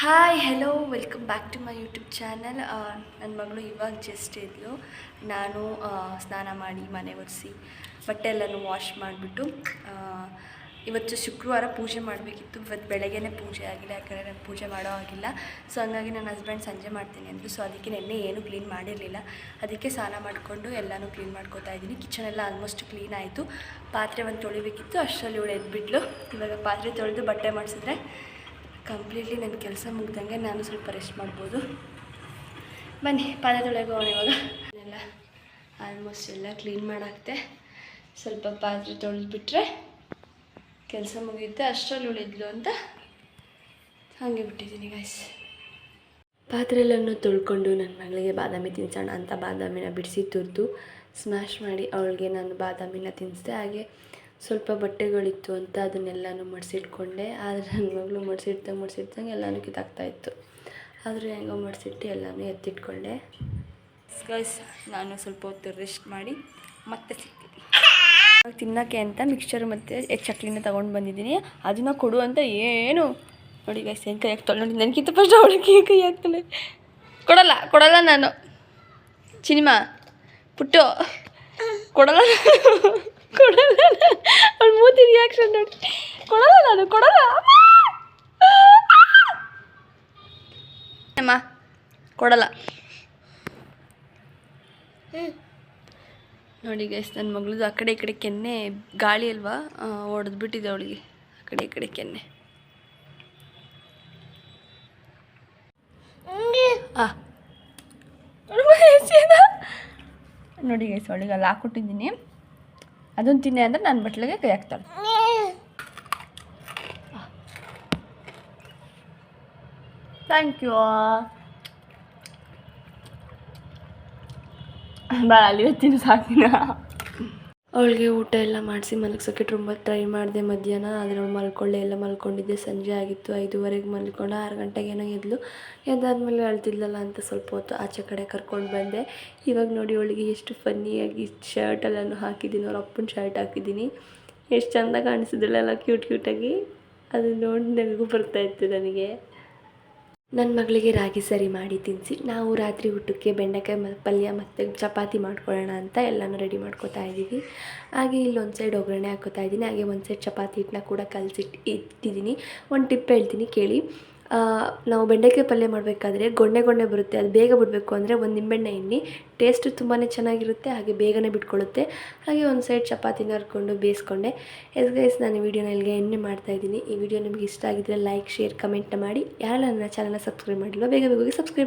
Hi hello welcome back to my YouTube channel ನನ್ನ ಮಗಳು ಇವಾಗ ಜಸ್ಟ್ ಇದ್ಲು. ನಾನು ಸ್ನಾನ ಮಾಡಿ ಮನೆ ಒರೆಸಿ ಬಟ್ಟೆ ಎಲ್ಲನೂ ವಾಶ್ ಮಾಡಿಬಿಟ್ಟು ಇವತ್ತು ಶುಕ್ರವಾರ ಪೂಜೆ ಮಾಡಬೇಕಿತ್ತು. ಇವತ್ತು ಬೆಳಗ್ಗೆನೇ ಪೂಜೆ ಆಗಿಲ್ಲ, ಯಾಕಂದರೆ ನಾನು ಪೂಜೆ ಮಾಡೋ ಆಗಿಲ್ಲ ಸೊ ಹಂಗಾಗಿ ನನ್ನ ಹಸ್ಬೆಂಡ್ ಸಂಜೆ ಮಾಡ್ತೀನಿ ಅಂದರು. ಸೊ ಅದಕ್ಕೆ ನೆನ್ನೆ ಏನೂ ಕ್ಲೀನ್ ಮಾಡಿರಲಿಲ್ಲ. ಅದಕ್ಕೆ ಸ್ನಾನ ಮಾಡಿಕೊಂಡು ಎಲ್ಲನೂ ಕ್ಲೀನ್ ಮಾಡ್ಕೋತಾ ಇದ್ದೀನಿ. ಕಿಚನ್ ಎಲ್ಲ ಆಲ್ಮೋಸ್ಟ್ ಕ್ಲೀನ್ ಆಯಿತು. ಪಾತ್ರೆ ಒಂದು ತೊಳಿಬೇಕಿತ್ತು. ಅಷ್ಟರಲ್ಲಿ ಇವಳು ಎದ್ಬಿಟ್ಲು. ಇವಾಗ ಪಾತ್ರೆ ತೊಳೆದು ಬಟ್ಟೆ ಮಾಡಿಸಿದ್ರೆ ಕಂಪ್ಲೀಟ್ಲಿ ನನ್ನ ಕೆಲಸ ಮುಗ್ದಂಗೆ ನಾನು ಸ್ವಲ್ಪ ರೆಸ್ಟ್ ಮಾಡ್ಬೋದು. ಬನ್ನಿ ಪಾದ ತೊಳೆಗೋಣ ಇವಾಗ. ಎಲ್ಲ ಆಲ್ಮೋಸ್ಟ್ ಎಲ್ಲ ಕ್ಲೀನ್ ಮಾಡಾಕ್ತೆ ಸ್ವಲ್ಪ ಪಾತ್ರೆ ತೊಳೆದ್ಬಿಟ್ರೆ ಕೆಲಸ ಮುಗಿಯುತ್ತೆ, ಅಷ್ಟರಲ್ಲಿ ಉಳಿದ್ಲು ಅಂತ ಹಾಗೆ ಬಿಟ್ಟಿದ್ದೀನಿ ಗಾಯ್ಸ್ ಪಾತ್ರೆಗಳನ್ನು ತೊಳ್ಕೊಂಡು ನನ್ನ ಮಗಳಿಗೆ ಬಾದಾಮಿ ತಿನ್ಸೋಣ ಅಂತ ಬಾದಾಮಿನ ಬಿಡಿಸಿ ತುರಿದು ಸ್ಮ್ಯಾಶ್ ಮಾಡಿ ಅವಳಿಗೆ ನಾನು ಬಾದಾಮಿನ ತಿನ್ನಿಸ್ದೆ ಹಾಗೆ ಸ್ವಲ್ಪ ಬಟ್ಟೆಗಳಿತ್ತು ಅಂತ ಅದನ್ನೆಲ್ಲನೂ ಮಡಿಸಿಟ್ಕೊಂಡೆ. ಆದರೆ ನನ್ನ ಮಗಳು ಮಡಿಸಿಡ್ತಂಗೆ ಮಡಿಸಿಡ್ತಂಗೆ ಎಲ್ಲನೂ ಕಿತ್ತಾಗ್ತಾ ಇತ್ತು. ಆದರೂ ಹೆಂಗೋ ಮಡಿಸಿಟ್ಟು ಎಲ್ಲನೂ ಎತ್ತಿಟ್ಕೊಂಡೆ. ಗೈಸ್ ನಾನು ಸ್ವಲ್ಪ ಹೊತ್ತು ರೆಸ್ಟ್ ಮಾಡಿ ಮತ್ತೆ ಸಿಕ್ತೀನಿ ತಿನ್ನೋಕ್ಕೆ ಅಂತ ಮಿಕ್ಸ್ಚರ್ ಮತ್ತು ಚಕ್ಲಿನ ತೊಗೊಂಡು ಬಂದಿದ್ದೀನಿ. ಅದನ್ನು ಕೊಡು ಅಂತ ಏನು? ನೋಡಿ ಗೈಸ್ ಹೆಂಗೆ ಕೈ ಹಾಕ್ತಾಳೆ? ನೋಡಿ ನನಗಿಂತ ಫಸ್ಟ್ ಅವಳಿಗೆ ಕೈ ಹಾಕ್ತಾಳೆ. ಕೊಡಲ್ಲ ಕೊಡಲ್ಲ ನಾನು. ಸಿನಿಮಾ ಪುಟ್ಟು. ಕೊಡಲ್ಲ ಕೊಡಲ್ಲ. ಅವಳು ಮೂತಿ ರಿಯಾಕ್ಷನ್ ನೋಡಿ. ಕೊಡಲ್ಲ ನಾನು, ಕೊಡಲ್ಲ. ಅಮ್ಮ, ಕೊಡಲ್ಲ. ನೋಡಿ ಗೈಸ್ ನನ್ನ ಮಗಳದು ಆ ಕಡೆ ಈ ಕಡೆ ಕೆನ್ನೆ ಗಾಳಿ ಅಲ್ವಾ? ಹೊಡೆದ್ಬಿಟ್ಟಿದೆ ಅವಳಿಗೆ. ಆ ಕಡೆ ಈ ಕಡೆ ಕೆನ್ನೆ. ಆ. ನೋಡಿ ಗೈಸ್ ಅವಳಿಗೆ ಅಲ್ಲಿ ಹಾಕ್ಕೊಟ್ಟಿದ್ದೀನಿ ಅದನ್ನು ತಿನ್ನೆ ಅಂದರೆ ನನ್ನ ಬಟ್ಲಿಗೆ ಕೈ ಹಾಕ್ತಾಳೆ. ಥ್ಯಾಂಕ್ ಯು ಬೇಡ ಅಲ್ಲಿ ತಿನ್ನು ಸಾಕಿನ. ಅವಳಿಗೆ ಊಟ ಎಲ್ಲ ಮಾಡಿಸಿ ಮಲಗ್ಸೋಕ್ಕೆ ತುಂಬ ಟ್ರೈ ಮಾಡಿದೆ ಮಧ್ಯಾಹ್ನ. ಆದರೆ ಅವಳು ಮಲ್ಕೊಳ್ಳೆ ಎಲ್ಲ ಮಲ್ಕೊಂಡಿದ್ದೆ. ಸಂಜೆ ಆಗಿತ್ತು. ಐದುವರೆಗೆ ಮಲ್ಕೊಂಡು ಆರು ಗಂಟೆಗೆ ಏನೋ ಎದ್ಲು. ಎದ್ದಾದ್ಮೇಲೆ ಅಳ್ತಿದ್ಲಲ್ಲ ಅಂತ ಸ್ವಲ್ಪ ಹೊತ್ತು ಆಚೆ ಕಡೆ ಕರ್ಕೊಂಡು ಬಂದೆ. ಇವಾಗ ನೋಡಿ ಅವಳಿಗೆ ಎಷ್ಟು ಫನ್ನಿಯಾಗಿ ಶರ್ಟೆಲ್ಲನೂ ಹಾಕಿದ್ದೀನಿ. ಅವ್ರ ಅಪ್ಪನ ಶರ್ಟ್ ಹಾಕಿದ್ದೀನಿ. ಎಷ್ಟು ಚೆಂದ ಕಾಣಿಸಿದ್ರಲ್ಲ ಕ್ಯೂಟ್ ಕ್ಯೂಟಾಗಿ ಅದು ನೋಡಿ ನನಗೂ ಬರ್ತಾಯಿತ್ತು ನನಗೆ. ನನ್ನ ಮಗಳಿಗೆ ರಾಗಿ ಸರಿ ಮಾಡಿ ತಿನ್ನಿಸಿ ನಾವು ರಾತ್ರಿ ಊಟಕ್ಕೆ ಬೆಂಡೆಕಾಯಿ ಮತ್ತು ಪಲ್ಯ ಮತ್ತು ಚಪಾತಿ ಮಾಡ್ಕೊಳ್ಳೋಣ ಅಂತ ಎಲ್ಲನೂ ರೆಡಿ ಮಾಡ್ಕೋತಾ ಇದ್ದೀವಿ. ಹಾಗೆ ಇಲ್ಲಿ ಒಂದು ಸೈಡ್ ಒಗ್ಗರಣೆ ಹಾಕೋತಾ ಇದ್ದೀನಿ, ಹಾಗೆ ಒಂದು ಸೈಡ್ ಚಪಾತಿ ಹಿಟ್ಟನ್ನ ಕೂಡ ಕಲಸಿಟ್ಟು, ಇಟ್ಟಿದ್ದೀನಿ. ಒಂದು ಟಿಪ್ ಹೇಳ್ತೀನಿ, ಕೇಳಿ. ನಾವು ಬೆಂಡೆಕಾಯಿ ಪಲ್ಯ ಮಾಡಬೇಕಾದ್ರೆ ಗೊಣ್ಣೆ ಗೊಣ್ಣೆ ಬರುತ್ತೆ, ಅದು ಬೇಗ ಬಿಡಬೇಕು ಅಂದರೆ ಒಂದು ನಿಂಬೆಣ್ಣೆ ಎಣ್ಣೆ. ಟೇಸ್ಟು ತುಂಬಾ ಚೆನ್ನಾಗಿರುತ್ತೆ, ಹಾಗೆ ಬೇಗನೆ ಬಿಟ್ಕೊಳ್ಳುತ್ತೆ. ಹಾಗೆ ಒಂದು ಸೈಡ್ ಚಪಾತಿನ ಹರ್ಕೊಂಡು ಬೇಯಿಸ್ಕೊಂಡೆ. ಎಸ್ ಗೈಸ್ ನಾನು ವೀಡಿಯೋನ ಇಲ್ಲಿಗೆ ಎಣ್ಣೆ ಮಾಡ್ತಾಯಿದ್ದೀನಿ ಈ ವಿಡಿಯೋ ನಿಮಗೆ ಇಷ್ಟ ಆಗಿದ್ದರೆ ಲೈಕ್ ಶೇರ್ ಕಮೆಂಟ್ ಮಾಡಿ. ಯಾರೆಲ್ಲ ನನ್ನ ಚಾನಲ್ನ ಸಬ್ಸ್ಕ್ರೈಬ್ ಮಾಡಿಲ್ಲ ಬೇಗ ಬೇಗ ಸಬ್ಸ್ಕ್ರೈಬ್